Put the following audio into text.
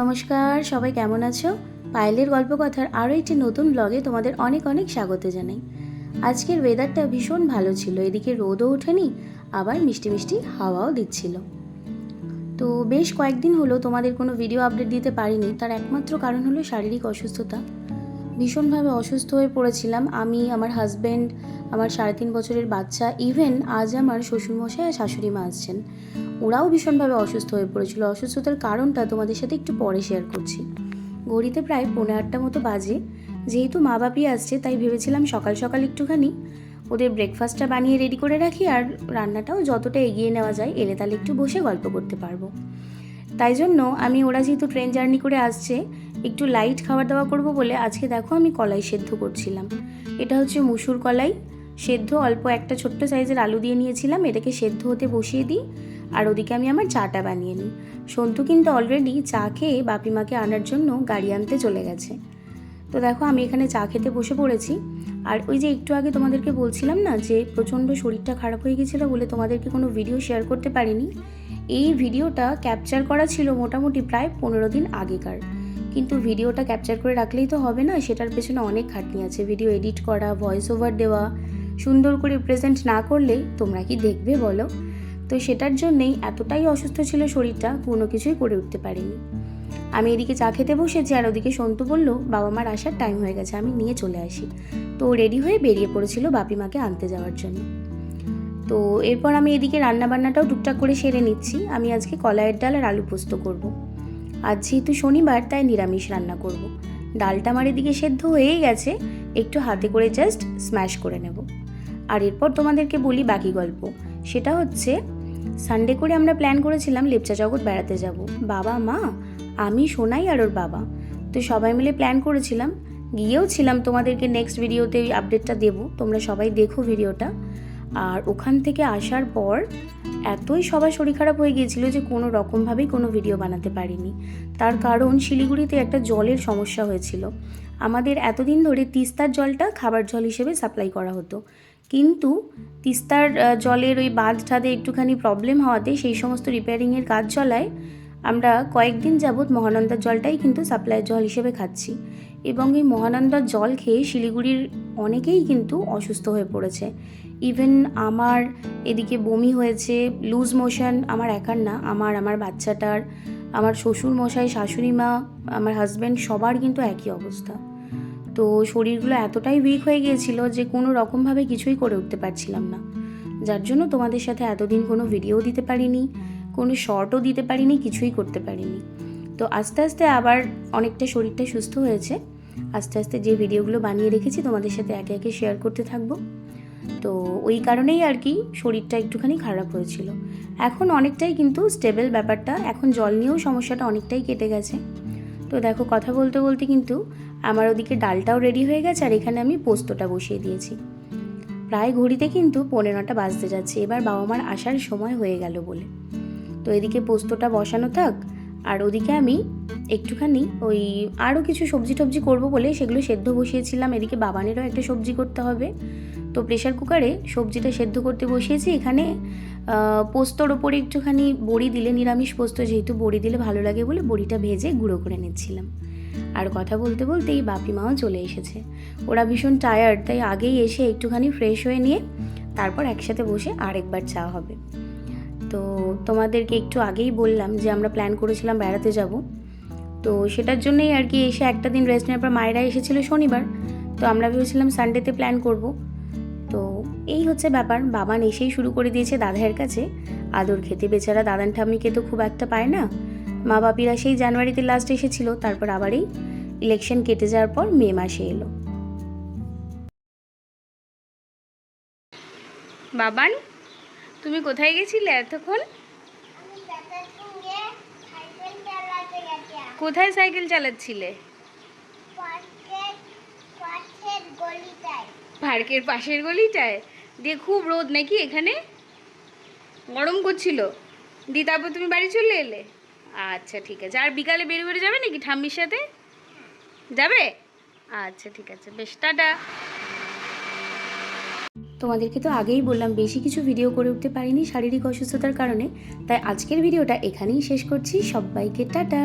নমস্কার, সবাই কেমন আছো? পায়েলের গল্পকথার আরও একটি নতুন ব্লগে তোমাদের অনেক অনেক স্বাগত জানাই। আজকের ওয়েদারটা ভীষণ ভালো ছিল, এদিকে রোদও ওঠেনি, আবার মিষ্টি মিষ্টি হাওয়াও দিচ্ছিল। তো বেশ কয়েকদিন হলো তোমাদের কোনো ভিডিও আপডেট দিতে পারিনি, তার একমাত্র কারণ হলো শারীরিক অসুস্থতা। ভীষণভাবে অসুস্থ হয়ে পড়েছিলাম। আমি, আমার হাজব্যান্ড আমার সাড়ে তিন বছরের বাচ্চা ইভেন আজ আমার শ্বশুরমশাই আর শাশুড়ি মা আসছেন। ওরাও ভীষণভাবে অসুস্থ হয়ে পড়েছিল। অসুস্থতার কারণটা তোমাদের সাথে একটু পরে শেয়ার করছি। ঘড়িতে প্রায় পনেরো আটটা মতো বাজে। যেহেতু মা বাপি আসছে, তাই ভেবেছিলাম সকাল সকাল একটুখানি ওদের ব্রেকফাস্টটা বানিয়ে রেডি করে রাখি আর রান্নাটাও যতটা এগিয়ে নেওয়া যায়, এলে তাহলে একটু বসে গল্প করতে পারব। তাই জন্য আমি, ওরা যেহেতু ট্রেন জার্নি করে আসছে একটু লাইট খাবার দাওয়া করব বলে আজকে দেখো আমি কলাই সেদ্ধ করছিলাম। এটা হচ্ছে মুসুর কলাই। সেদ্ধ অল্প একটা ছোট্ট সাইজের আলু দিয়ে নিয়েছিলাম, এটাকে সেদ্ধ হতে বসিয়ে দিই আর ওদিকে আমি আমার চাটা বানিয়ে নিই। সন্তু কিন্তু অলরেডি চা খেয়ে বাপিমাকে আনার জন্য গাড়ি আনতে চলে গেছে। তো দেখো আমি এখানে চা খেতে বসে পড়েছি। আর ওই যে একটু আগে তোমাদেরকে বলছিলাম না যে প্রচণ্ড শরীরটা খারাপ হয়ে গেছিল বলে তোমাদেরকে কোনো ভিডিও শেয়ার করতে পারিনি। এই ভিডিওটা ক্যাপচার করা ছিল মোটামুটি প্রায় পনেরো দিন আগেকার। কিন্তু ভিডিওটা ক্যাপচার করে রাখলেই তো হবে না, সেটার পেছনে অনেক খাটনি আছে। ভিডিও এডিট করা ভয়েস ওভার দেওয়া, সুন্দর করে প্রেজেন্ট না করলে তোমরা কি দেখবে বলো? তো সেটার জন্যেই এতটাই অসুস্থ ছিল শরীরটা, কোনো কিছুই করে উঠতে পারিনি। আমি এদিকে চা খেতে বসেছি আর ওদিকে সন্তু বলল, বাবা মার আসার টাইম হয়ে গেছে, আমি নিয়ে চলে আসি। তো রেডি হয়ে বেরিয়ে পড়েছিল বাপিমাকে আনতে যাওয়ার জন্য। তো এরপর আমি এদিকে রান্না বান্নাটাও টুকটাক করে সেরে নিচ্ছি। আমি আজকে কলাইয়ের ডাল আর আলু পোস্ত করব। আজ যেহেতু শনিবার, তাই নিরামিষ রান্না করব। ডালটা আমার এদিকে সেদ্ধ হয়েই গেছে, একটু হাতে করে জাস্ট স্ম্যাশ করে নেব। আর এরপর তোমাদেরকে বলি বাকি গল্প। সেটা হচ্ছে সানডে করে আমরা প্ল্যান করেছিলাম লেপচা জগৎ বেড়াতে যাব। বাবা, মা, আমি, সোনাই আর ওর বাবা। তো সবাই মিলে প্ল্যান করেছিলাম। গিয়েও ছিলাম তোমাদেরকে নেক্সট ভিডিওতে ওই আপডেটটা দেবো। তোমরা সবাই দেখো ভিডিওটা আর ওখান থেকে আসার পর এতই সবার শরীর খারাপ হয়ে গিয়েছিল যে কোনো রকমভাবেই কোনো ভিডিও বানাতে পারিনি। তার কারণ শিলিগুড়িতে একটা জলের সমস্যা হয়েছিল। আমাদের এতদিন ধরে তিস্তার জলটা খাবার জল হিসেবে সাপ্লাই করা হতো। কিন্তু তিস্তার জলের ওই বাঁধ ঠাদে একটুখানি প্রবলেম হওয়াতে সেই সমস্ত রিপেয়ারিংয়ের কাজ চলায় আমরা কয়েকদিন যাবৎ মহানন্দার জলটাই কিন্তু সাপ্লাই জল হিসেবে খাচ্ছি। এবং এই মহানন্দার জল খেয়ে শিলিগুড়ির অনেকেই কিন্তু অসুস্থ হয়ে পড়েছে। ইভেন আমার এদিকে বমি হয়েছে লুজ মোশন আমার একার না, আমার আমার বাচ্চাটার, আমার শ্বশুর মশাই, শাশুড়ি মা, আমার হাজব্যান্ড সবার কিন্তু একই অবস্থা। তো শরীরগুলো এতটাই উইক হয়ে গিয়েছিল যে কোনো রকমভাবে কিছুই করে উঠতে পারছিলাম না। যার জন্য তোমাদের সাথে এতদিন কোনো ভিডিও দিতে পারিনি, কোনো শর্টও দিতে পারিনি, কিছুই করতে পারিনি। তো আস্তে আস্তে আবার অনেকটা শরীরটা সুস্থ হয়েছে। আস্তে আস্তে যে ভিডিওগুলো বানিয়ে রেখেছি তোমাদের সাথে একে একে শেয়ার করতে থাকব। তো ওই কারণেই আর কি শরীরটা একটুখানি খারাপ হয়েছিল। এখন অনেকটাই কিন্তু স্টেবল ব্যাপারটা, এখন জল নিয়েও সমস্যাটা অনেকটাই কেটে গেছে। তো দেখো কথা বলতে বলতে কিন্তু আমার ওদিকে ডালটাও রেডি হয়ে গেছে আর এখানে আমি পোস্তটা বসিয়ে দিয়েছি। প্রায় ঘড়িতে কিন্তু পনেরোটা বাজতে যাচ্ছে, এবার বাবা মার আসার সময় হয়ে গেল বলে। তো এদিকে পোস্তটা বসানো থাক আর ওদিকে আমি একটুখানি ওই আরও কিছু সবজি টবজি করব বলে সেগুলো সেদ্ধ বসিয়েছিলাম। এদিকে বাবানেরও একটা সবজি করতে হবে। তো প্রেশার কুকারে সবজিটা সেদ্ধ করতে বসিয়েছি। এখানে পোস্তর ওপরে একটুখানি বড়ি দিলে, নিরামিষ পোস্ত যেহেতু বড়ি দিলে ভালো লাগে বলে বড়িটা ভেজে গুঁড়ো করে নিচ্ছিলাম। আর কথা বলতে বলতে এই বাপি মাও চলে এসেছে। ওরা ভীষণ টায়ার্ড তাই আগেই এসে একটুখানি ফ্রেশ হয়ে নিয়ে তারপর একসাথে বসে আরেকবার চা হবে। তো তোমাদেরকে একটু আগেই বললাম যে আমরা প্ল্যান করেছিলাম বেড়াতে যাব। তো সেটার জন্যই আর কি এসে একটা দিন রেস্ট নেওয়ার পর মায়েরা এসেছিল শনিবার, তো আমরা ভেবেছিলাম সানডেতে প্ল্যান করব। তো এই হচ্ছে ব্যাপার বাবান এসেই শুরু করে দিয়েছে দাদার কাছে। আদর খেতে বেচারা দাদান ঠাম্মিকে তো খুব একটা পায় না। মা বাপিরা সেই জানুয়ারিতে লাস্ট এসেছিল, তারপর আবারই ইলেকশন কেটে যাওয়ার পর মে মাসে এলো। বাবান? তুমি কোথায় গেছিলে এতক্ষণ? কোথায় সাইকেল চালাচ্ছিলে? পার্কের পাশের গলিটায়। দিয়ে খুব রোদ নাকি এখানে? গরম করছিল। দিয়ে তারপর তুমি বাড়ি চলে এলে? আচ্ছা ঠিক আছে। আর বিকালে বেরিয়ে বেরিয়ে যাবে নাকি ঠাম্মির সাথে? যাবে? আচ্ছা ঠিক আছে। বেশ, টাটা। তোমাদেরকে তো আগেই বললাম, বেশি কিছু ভিডিও করে উঠতে পারিনি শারীরিক অসুস্থতার কারণে। তাই আজকের ভিডিওটা এখানেই শেষ করছি। সবাইকে টাটা!